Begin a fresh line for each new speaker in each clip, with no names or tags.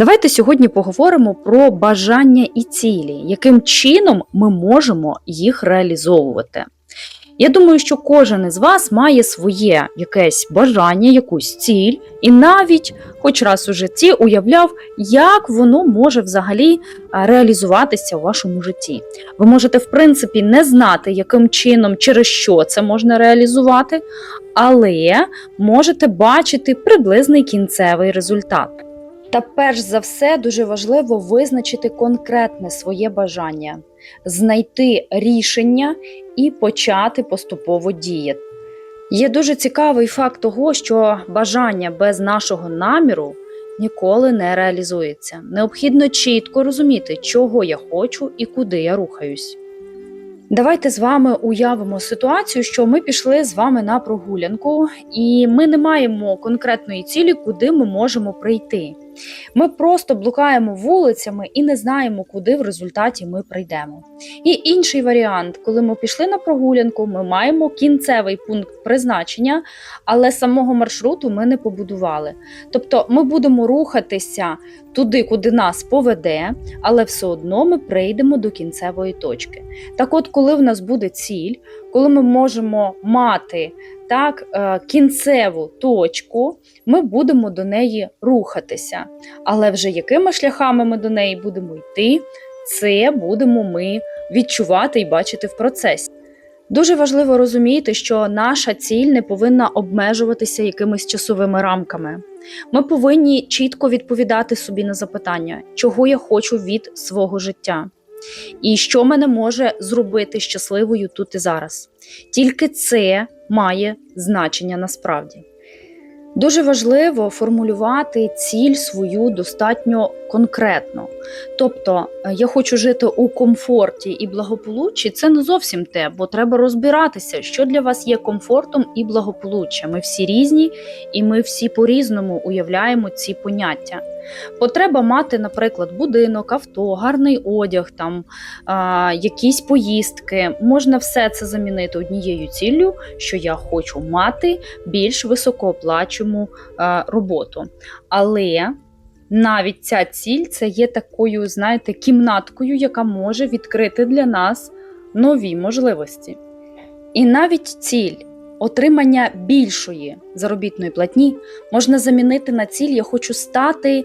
Давайте сьогодні поговоримо про бажання і цілі, яким чином ми можемо їх реалізовувати. Я думаю, що кожен із вас має своє якесь бажання, якусь ціль, і навіть хоч раз у житті уявляв, як воно може взагалі реалізуватися у вашому житті. Ви можете, в принципі, не знати, яким чином, через що це можна реалізувати, але можете бачити приблизний кінцевий результат. Та перш за все дуже важливо визначити конкретне своє бажання, знайти рішення і почати поступово діяти. Є дуже цікавий факт того, що бажання без нашого наміру ніколи не реалізується. Необхідно чітко розуміти, чого я хочу і куди я рухаюсь. Давайте з вами уявимо ситуацію, що ми пішли з вами на прогулянку, і ми не маємо конкретної цілі, куди ми можемо прийти. Ми просто блукаємо вулицями і не знаємо, куди в результаті ми прийдемо. І інший варіант, коли ми пішли на прогулянку, ми маємо кінцевий пункт призначення, але самого маршруту ми не побудували. Тобто ми будемо рухатися туди, куди нас поведе, але все одно ми прийдемо до кінцевої точки. Так от, коли в нас буде ціль, коли ми можемо мати так, е, кінцеву точку, ми будемо до неї рухатися. Але вже якими шляхами ми до неї будемо йти, це будемо ми відчувати і бачити в процесі. Дуже важливо розуміти, що наша ціль не повинна обмежуватися якимись часовими рамками. Ми повинні чітко відповідати собі на запитання, чого я хочу від свого життя, і що мене може зробити щасливою тут і зараз. Тільки це має значення насправді. Дуже важливо формулювати ціль свою достатньо конкретно. Тобто, е, я хочу жити у комфорті і благополуччі, це не зовсім те, бо треба розбиратися, що для вас є комфортом і благополуччям. Ми всі різні, і ми всі по-різному уявляємо ці поняття. Потреба мати, наприклад, будинок, авто, гарний одяг, там а, якісь поїздки. Можна все це замінити однією ціллю, що я хочу мати більш високооплачувану а, роботу. Але навіть ця ціль це є такою, знаєте, кімнаткою, яка може відкрити для нас нові можливості. І навіть ціль отримання більшої заробітної платні можна замінити на ціль Я хочу стати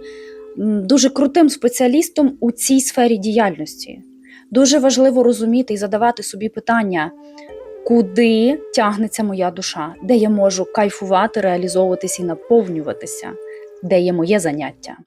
дуже крутим спеціалістом у цій сфері діяльності. Дуже важливо розуміти і задавати собі питання, куди тягнеться моя душа, де я можу кайфувати, реалізовуватися і наповнюватися, де є моє заняття.